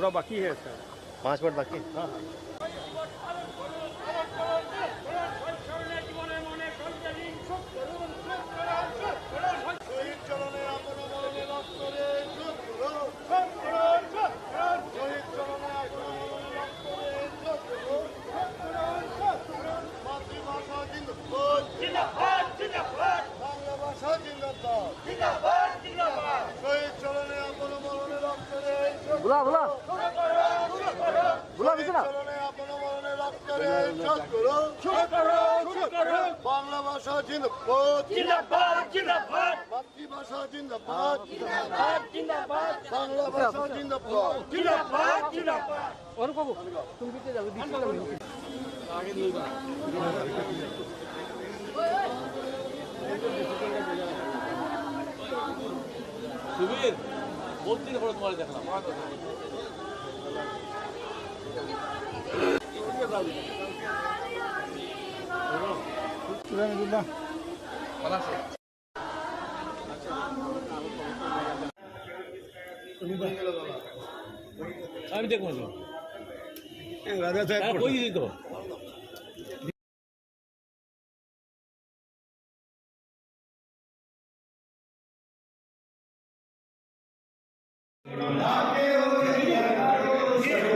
थोड़ा बाकी है सर पाँच मिनट बाकी हाँ हाँ। বাংলা ভাষা জিন্দাবাদ জিন্দাবাদ জিন্দাবাদ মাতৃভাষা জিন্দাবাদ জিন্দাবাদ জিন্দাবাদ বাংলা ভাষা জিন্দাবাদ জিন্দাবাদ জিন্দাবাদ যাবে সুবীর, বহুত পরে তোমার দেখলাম। আমি দেখব রাজা সাহেব হ্যাঁ, কই দিত Gloria a Dios.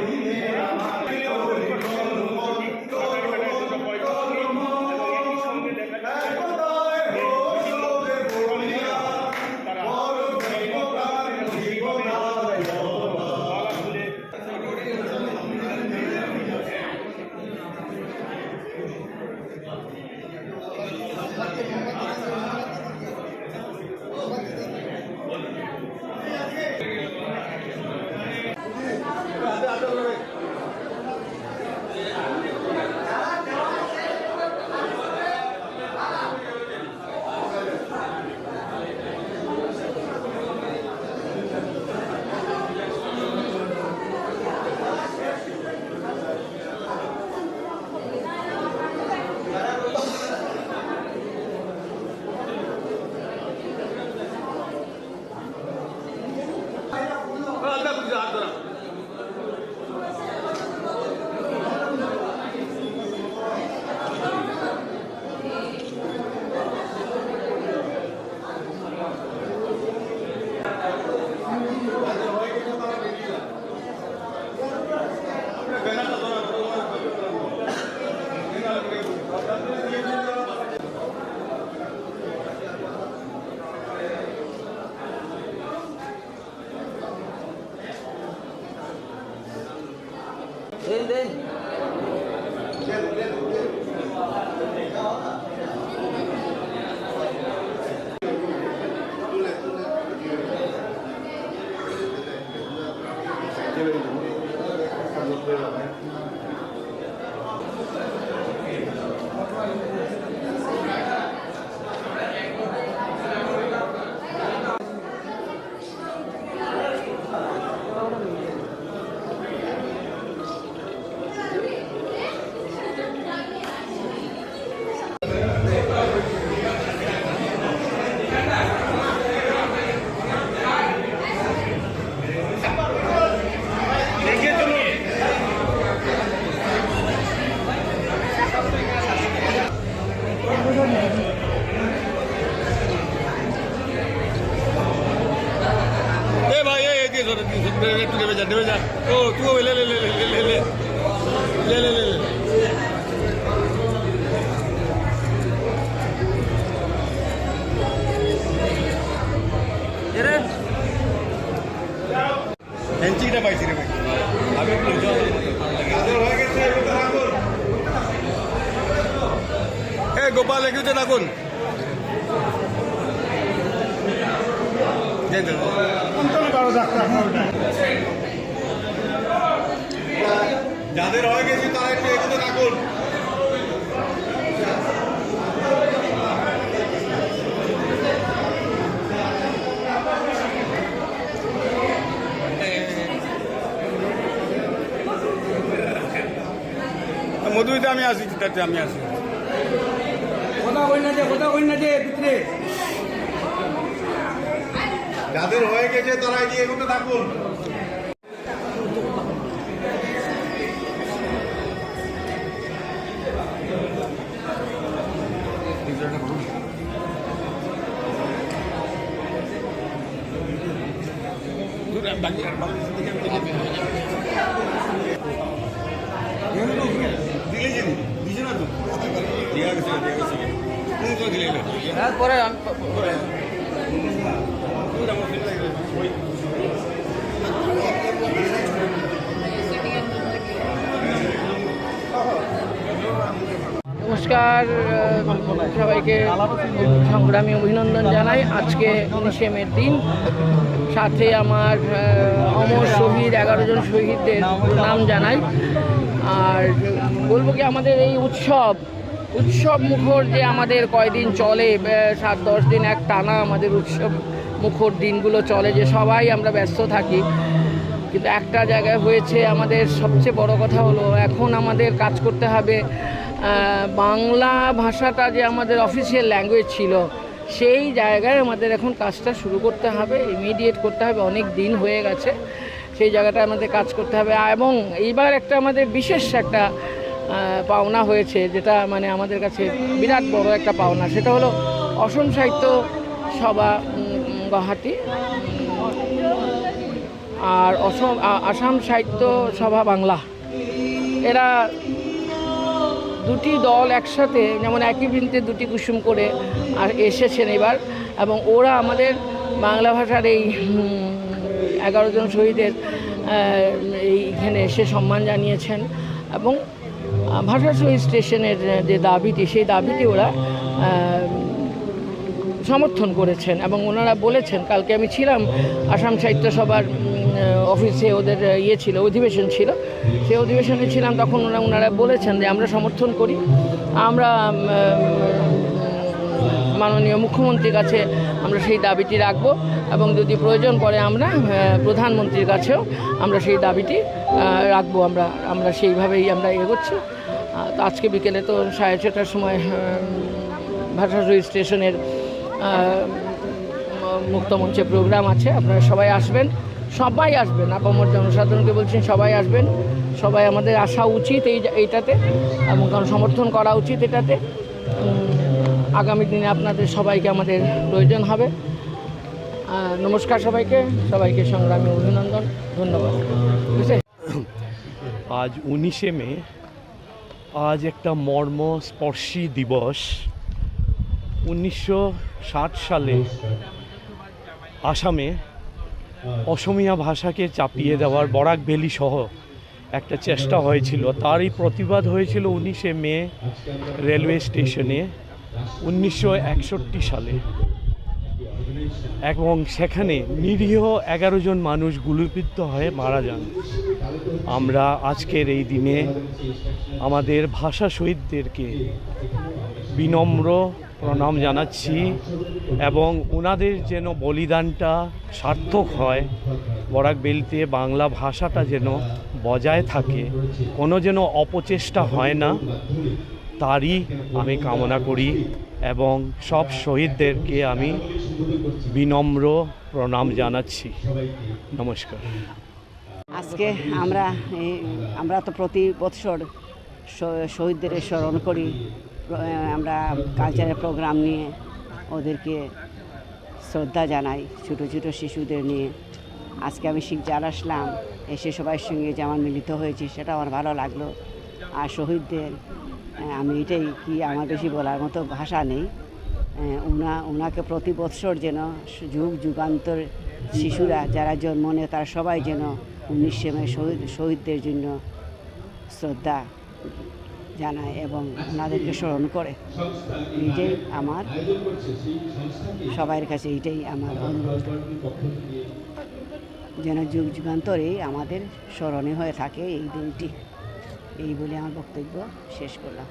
lên lên একটু তুই লে লে লে লে পাইছি রে ভাই আমি এ গোপাল এগুলোতে রাখুন যাদের হয়ে গেছে তারা একটু এগোতে থাকুন। মধুইতে আমি আসি তাতে আমি আসি। কথা কই না যে কথা কই না যে, ভিতরে। যাদের হয়ে গেছে তারা এগিয়ে এগোতে থাকুন পরে আমি নমস্কার সবাইকে সংগ্রামী অভিনন্দন জানাই। আজকে উনিশে মের দিন। সাথে আমার অমর শহীদ, এগারো জন শহীদদের নাম জানাই। আর বলব কি, আমাদের এই উৎসব উৎসব মুখর যে আমাদের কয়দিন চলে সাত, দশ দিন এক টানা আমাদের উৎসব। মুখর দিনগুলো চলে যে সবাই আমরা ব্যস্ত থাকি। কিন্তু একটা জায়গায় হয়েছে আমাদের সবচেয়ে বড় কথা হলো, এখন আমাদের কাজ করতে হবে বাংলা ভাষাটা যে আমাদের অফিসিয়াল ল্যাঙ্গুয়েজ ছিল, সেই জায়গায় আমাদের এখন কাজটা শুরু করতে হবে ইমিডিয়েট করতে হবে, অনেক দিন হয়ে গেছে, সেই জায়গাটা আমাদের কাজ করতে হবে। এবং এইবার একটা আমাদের বিশেষ একটা পাওনা হয়েছে, যেটা মানে আমাদের কাছে বিরাট বড় একটা পাওনা, সেটা হলো অসম সাহিত্য সভা। গুয়াহাটি। আর অসম আসাম সাহিত্য সভা বাংলা। এরা দুটি দল একসাথে যেমন একই বৃন্তে দুটি কুসুম করে আর এসেছেন এবার। এবং ওরা আমাদের বাংলা ভাষার এই এগারো জন শহীদের এইখানে এসে সম্মান জানিয়েছেন। এবং ভাষা শহীদ স্টেশনের যে দাবিটি, সেই দাবিটি ওরা সমর্থন করেছেন এবং ওনারা বলেছেন, কালকে আমি ছিলাম, আসাম সাহিত্য সভার অফিসে ওদের ইয়ে ছিল, অধিবেশন ছিল। সেই অধিবেশনে ছিলাম, তখন ওরা, ওনারা বলেছেন যে আমরা সমর্থন করি। আমরা মাননীয় মুখ্যমন্ত্রীর কাছে আমরা সেই দাবিটি রাখব এবং যদি প্রয়োজন পড়ে আমরা প্রধানমন্ত্রীর কাছেও আমরা সেই দাবিটি রাখব। আমরা আমরা সেইভাবেই আমরা এগোচ্ছি। আজকে বিকেলে তো সাড়ে ছটার সময় ভাষা স্টেশনের মুক্তমঞ্চে প্রোগ্রাম আছে, আপনারা সবাই আসবেন। সবাই আসবেন, আপামর জনসাধারণকে বলছেন সবাই আসবেন। সবাই আমাদের আসা উচিত এই এইটাতে, এবং কারণ সমর্থন করা উচিত এটাতে। আগামী দিনে আপনাদের সবাইকে আমাদের প্রয়োজন হবে। নমস্কার সবাইকে সবাইকে সংগ্রামী অভিনন্দন, ধন্যবাদ। বুঝলে? আজ উনিশে মে, আজ একটা মর্মস্পর্শী দিবস। উনিশশো ষাট সালে আসামে অসমিয়া ভাষাকে চাপিয়ে দেওয়ার বরাক ভ্যালি সহ একটা চেষ্টা হয়েছিল। তারই প্রতিবাদ হয়েছিল উনিশে মে রেলওয়ে স্টেশনে উনিশশো একষট্টি সালে। এবং সেখানে নিরীহ এগারো জন মানুষ গুলিবিদ্ধ হয়ে মারা যান। আমরা আজকের এই দিনে আমাদের ভাষা শহীদদেরকে বিনম্র প্রণাম জানাচ্ছি এবং ওনাদের যেন বলিদানটা সার্থক হয়, বরাক বেলতে বাংলা ভাষাটা যেন বজায় থাকে, কোনো যেন অপচেষ্টা হয় না, তারই আমি কামনা করি এবং সব শহীদদেরকে আমি বিনম্র প্রণাম জানাচ্ছি। নমস্কার। আজকে আমরা আমরা তো প্রতি বৎসর শহীদদের স্মরণ করি। আমরা কালচারাল প্রোগ্রাম নিয়ে ওদেরকে শ্রদ্ধা জানাই, ছোটো ছোটো শিশুদের নিয়ে। আজকে আমি শিখজার আসলাম, এসে সবার সঙ্গে যে আমার মিলিত হয়েছি, সেটা আমার ভালো লাগল। আর শহীদদের আমি এটাই কি আমার বেশি বলার মতো ভাষা নেই। উনা ওনাকে প্রতি বৎসর যেন যুগ, যুগান্তর শিশুরা যারা জন্ম নেয়, তারা সবাই যেন উনিশে মে শহীদ, শহীদদের জন্য শ্রদ্ধা জানায় এবং ওনাদেরকে স্মরণ করে। এইটাই আমার, সবাইয়ের কাছে এইটাই আমার অনুরোধ। যেন যুগ যুগান্তরে আমাদের স্মরণে হয়ে থাকে এই দিনটি। এই বলে আমার বক্তব্য শেষ করলাম।